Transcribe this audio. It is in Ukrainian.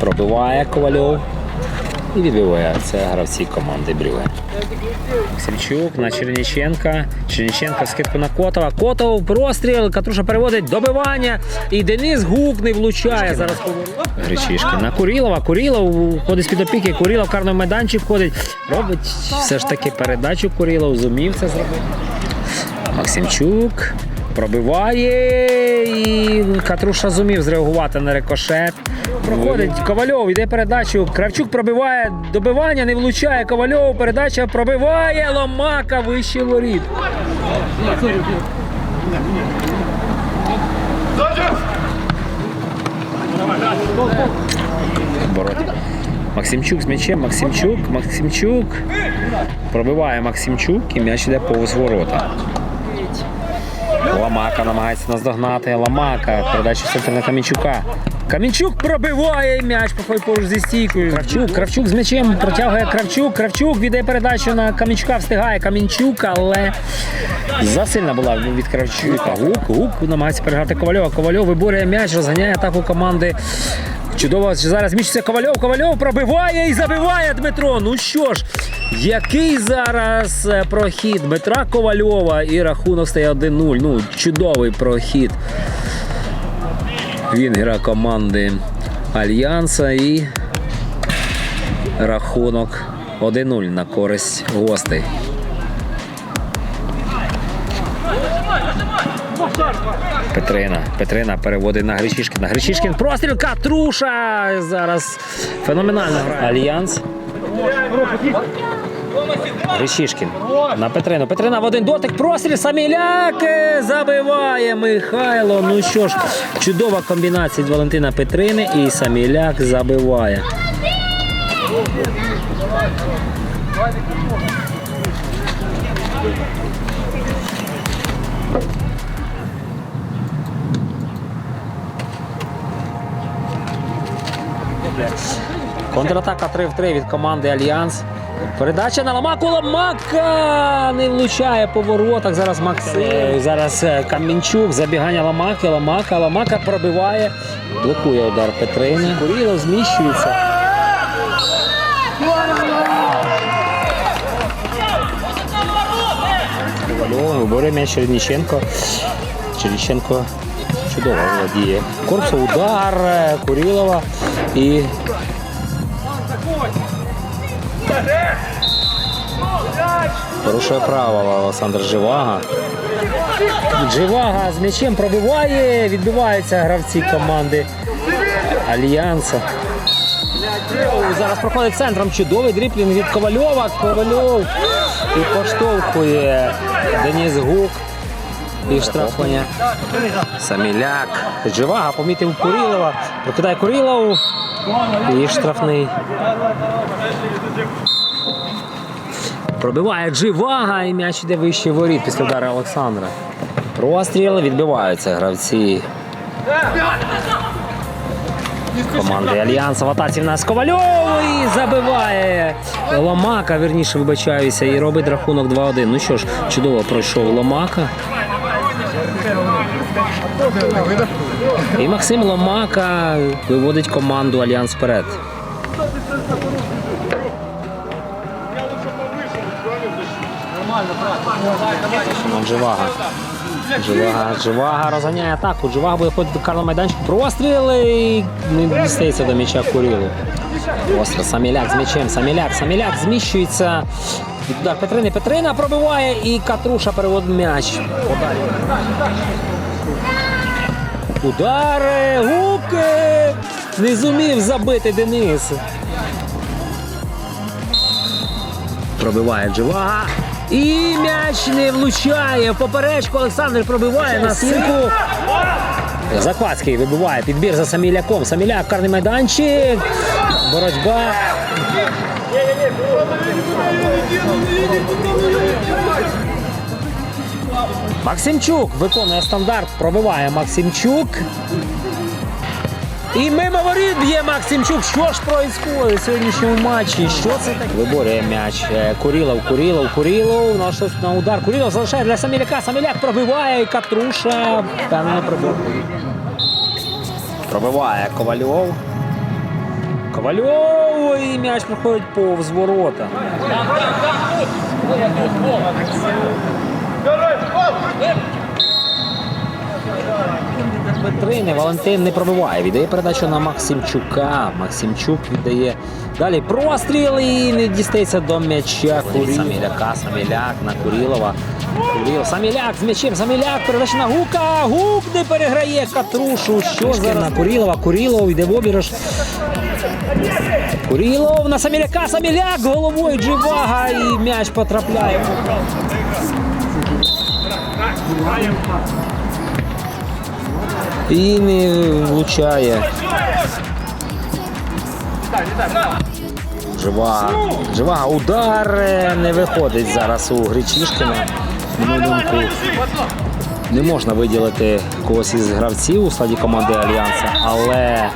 Пробиває ковальов і відбиває це гравці команди Брюге. Савчук на Черніченка. Черніченка скидку на Котова. Котов простріл. Катруша переводить добивання. І Денис Гук не влучає. Зараз Гречишки на Курілова. Курілов ходить під опіки. Курілов карний майданчик ходить. Робить все ж таки передачу Курілов. Зумів це зробити. Максимчук пробиває і Катруша зумів зреагувати на рикошет. Проходить Ковальов, йде передачу. Кравчук пробиває добивання, не влучає. Ковальов, передача пробиває. Ломака вище воріт. Боротьба. Максимчук з м'ячем, Максимчук, Максимчук. Пробиває Максимчук і м'яч йде повз ворота. Ламака намагається наздогнати. Ламака. Передача центр на Камінчука. Камінчук пробиває м'яч проходить поруч зі стійкою. Кравчук, Кравчук з м'ячем протягує Кравчук. Кравчук віддає передачу на Камінчука, встигає Камінчук, але засильна була від Кравчука. Гук, гук намагається переграти Ковальова. Ковальов виборює м'яч, розганяє атаку команди. Чудово, зараз міщиться Ковальов. Ковальов пробиває і забиває Дмитро. Ну що ж, який зараз е, прохід Дмитра Ковальова і рахунок стає 1-0. Ну, чудовий прохід. Він гра команди Альянса і рахунок 1-0 на користь гостей. Петрина. Петрина переводить на Гречишкіна. Гречишкін простріл, Катруша. Зараз феноменально грає. Альянс. Гречишкін на Петрину. Петрина в один дотик. Простріл. Саміляк е, забиває Михайло. Ну що ж, чудова комбінація від Валентина Петрини і Саміляк забиває. Контратака 3 в 3 від команди Альянс. Передача на Ламаку. Ламака не влучає по воротах. Зараз Максим. Зараз е, Камінчук. Забігання Ламаки. Ламака. Ламака пробиває. Блокує удар Петрини. Курілов зміщується. Ковальов м'яч Черніченко. Черніченко чудово володіє. Корпусу удар е, Курілова і Порушує право Олександр Живага. Живага з м'ячем пробиває, відбиваються гравці команди Альянса. Зараз проходить центром чудовий дріплінг від Ковальова. Ковальов і поштовхує Деніс Гук. І штрафання. Саміляк. Живага помітив Курілова. Прокидає Курілов. І штрафний. Пробиває Дживага і м'яч іде вище воріт після удару Олександра. Простріл відбиваються гравці. Команди Альянса в атаці в нас Ковальов і забиває Ломака, вірніше вибачаюся, і робить рахунок 2-1. Ну що ж, чудово пройшов Ломака. І Максим Ломака виводить команду Альянс вперед. Шимон Живага. Живага, Живага розганяє атаку. Живага буде ходити до карного майданчика. Простріли і не дістається до м'яча Курілу. Остро Саміляк з м'ячем. Саміляк, Саміляк зміщується. Удар Петрини. Петрина пробиває і Катруша переводить м'яч. Подалі. Удари, гуки! Не зумів забити Денис. Пробиває Дживага. І м'яч не влучає. В поперечку Олександр пробиває на стінку. Заквацький вибиває підбір за Саміляком. Саміляк, карний майданчик. Боротьба. Максимчук виконує стандарт, пробиває Максимчук. І мимо воріт б'є Максимчук. Що ж происходит в сьогоднішньому матчі? Що це таке? Виборює м'яч. Е, Курілов, Курілов, Курілов. На щось на удар. Курілов залишає для Саміляка. Саміляк пробиває. і Катруша. Та пробив. Пробиває Ковальов. Ковальов і м'яч проходить повз ворота. Петрини Валентин не пробиває. Віддає передачу на Максимчука. Максимчук віддає далі простріл і не дістається до м'яча. Саміляка, Саміляк на Курілова. Курілов. Саміляк з м'ячем. Саміляк. Передача на Гука. Гук не переграє Катрушу. Що зараз на Курілова? Курілов йде в обіж. Курілов на Саміляка. Саміляк головою Дживага і м'яч потрапляє. І не влучає. Живага. Живага. Удар не виходить зараз у Гречишкіна. Думку, не можна виділити когось із гравців у складі команди Альянса, але